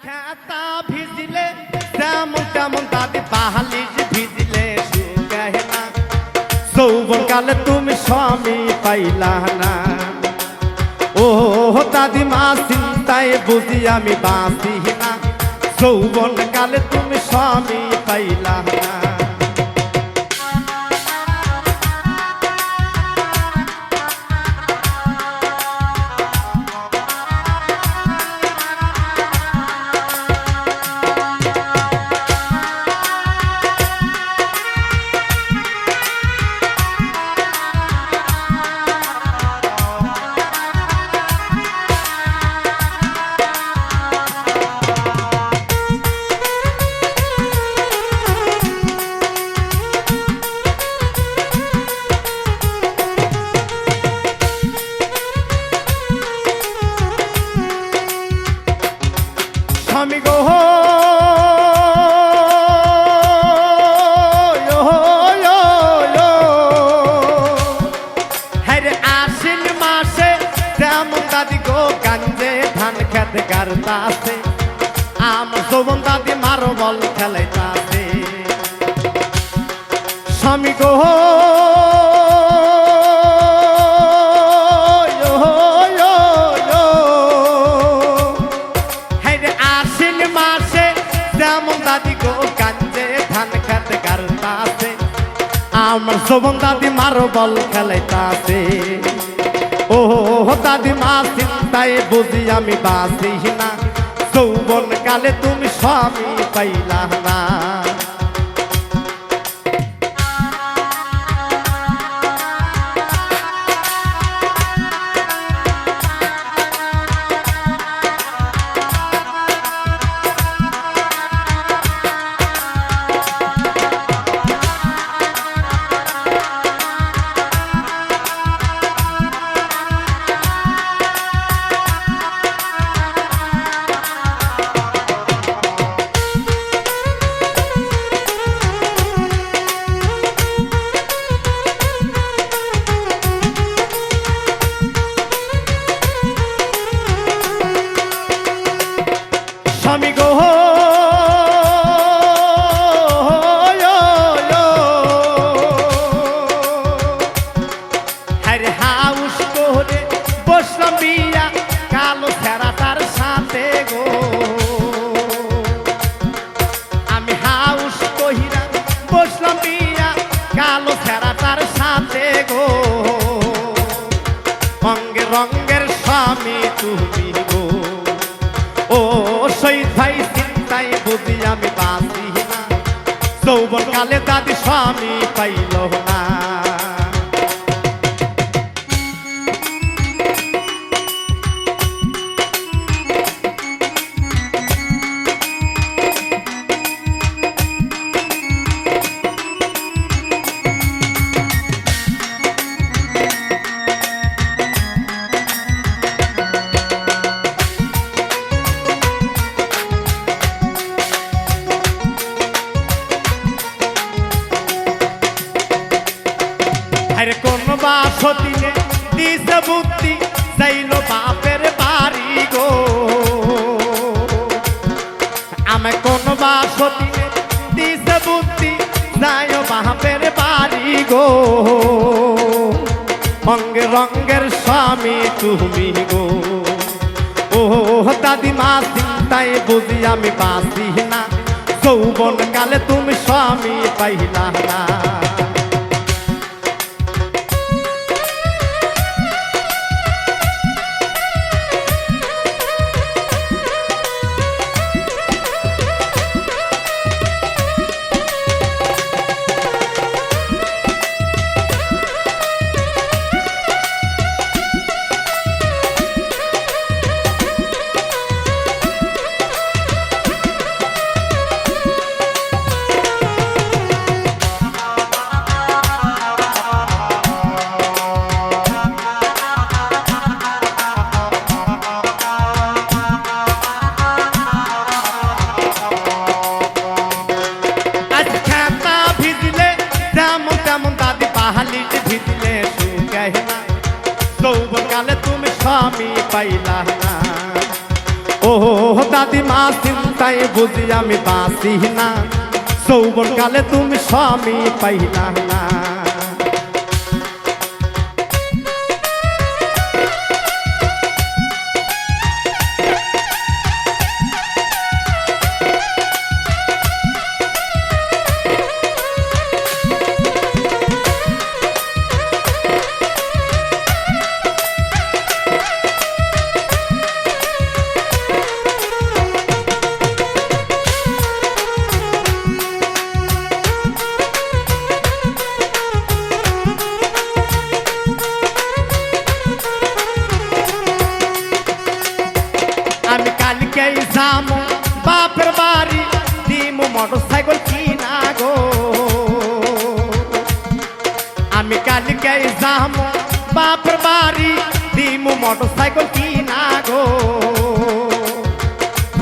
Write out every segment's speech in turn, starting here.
খেতা ভিজলে তেমন তেমন দাদি পাহালিশ ভিজলে শুকায় না যৌবন কালে তুমি স্বামী পাইলা না ও দাদি মা চিন্তায় বুঝি আমি বাঁচি না যৌবন কালে তুমি স্বামী পাইলা না মাসে যেমন দাদি গো কান্দে ধান খেতে গারতাছে। আমার শোভন দাদি মারো বল খেলাইতাছে। দাদি মা চিন্তায় বুঝি আমি বাঁচি না যৌবন কালে তুমি স্বামী পাইলা না। ও শহীদ ভাই চিন্তায় বুঝি আমি বাঁচি না। যৌবন কালে দাদি স্বামী পাইল আরে কোন বাসতিনে দিছে বুদ্ধি চাইলো বাপের বাড়ি গো। আমি কোন বাপ বাসতিনে দিছে বুদ্ধি যায় বাপের বাড়ি গো। অঙ্গে রঙ্গের স্বামী তুমি গো। ও দাদিমা চিন্তায় বুঝি আমি বাঁচি না। যৌবন কালে তুমি স্বামী পাইলা না। পাইলা না। ও দাদিমা চিন্তায় বুঝি আমি বাঁচি না। যৌবন কালে তুমি স্বামী পাইলা না। কালকে যাব বাপের বাড়ি দিমু মোটর সাইকেল কিনা গো। আমি কালকে যাব বাপের বাড়ি দিমু মোটর সাইকেল কিনা গো।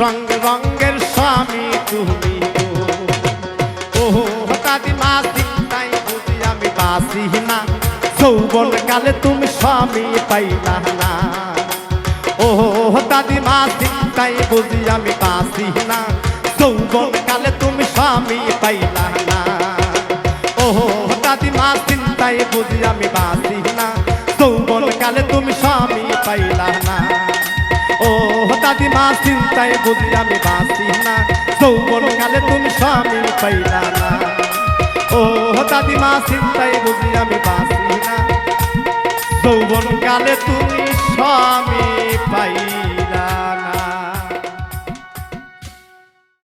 রঙ রঙের স্বামী তুমি ও দাদিমা চিন্তাই বুঝি আমি বাসি না। যৌবন কালে তুমি স্বামী পাইলা না। ও চিন্তাই বুঝি আমি বাসি না। যৌবন কালে তুমি স্বামী পাইলা না। ও দাদিমা চিন্তাই বুঝি আমি বাসি না। যৌবন কালে তুমি স্বামী পাইলা না। ও দাদিমা চিন্তায় বুঝি আমি বাঁচি না। যৌবন কালে তুমি স্বামী পাইলা না। ও দাদিমা চিন্তায় বুঝি আমি বাঁচি না। যৌবন কালে তুমি স্বামী পাইলা